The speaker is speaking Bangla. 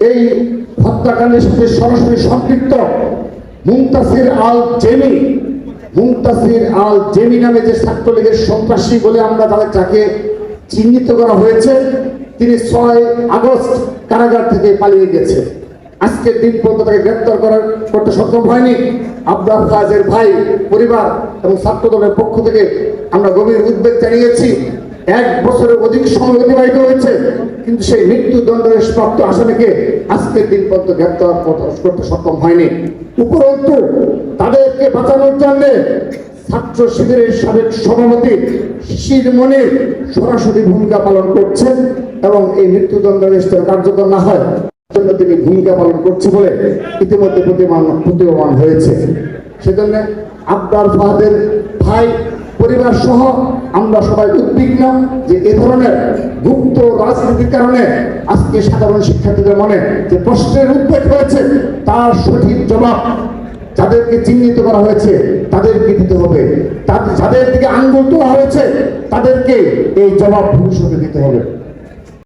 এই হত্যাকাণ্ডের সাথে সরাসরি সম্পৃক্ত মুমতাসির আল জেমি মুমতাসির আল জেমি নামে যে ছাত্রলীগের সন্ত্রাসী বলে আমরা তাদের তাকে চিহ্নিত করা হয়েছে, তিনি ছয় আগস্ট কারাগার থেকে পালিয়ে গেছে। আজকের দিন পর্যন্ত তাকে গ্রেপ্তার করার করতে সক্ষম হয়নি। আব্দুল ফাজের ভাই, পরিবার এবং ছাত্র দলের পক্ষ থেকে আমরা গভীর উদ্বেগ জানিয়েছি। এক বছরের অধিক সময় অতিবাহিত হয়েছে। কিন্তু সেই মৃত্যুদণ্ডের প্রাপ্ত আসামিকে আজকের দিন পর্যন্ত গ্রেপ্তার করতে সক্ষম হয়নি। উপরন্তু তাদেরকে বাঁচানোর জন্য ছাত্র শিবিরের সাবেক সভাপতি শিশির মনির সরাসরি ভূমিকা পালন করছেন এবং এই মৃত্যুদণ্ডের কার্যকর না হয় জন্য তিনি ভূমিকা পালন করছে বলে ইতিমধ্যে প্রতিমান প্রতীয়মান হয়েছে। সেজন্য আব্দার ফাহাদের ভাই পরিবার সহ আমরা সবাই উদ্বিগ্ন যে এ ধরনের গুপ্ত রাজনীতির কারণে আজকে সাধারণ শিক্ষার্থীদের মনে যে প্রশ্নের উদ্বেগ হয়েছে তার সঠিক জবাব যাদেরকে চিহ্নিত করা হয়েছে, তাদেরকে দিতে হবে। যাদের দিকে আঙ্গুল তোলা হয়েছে, তাদেরকে এই জবাব ভবিষ্যতে দিতে হবে।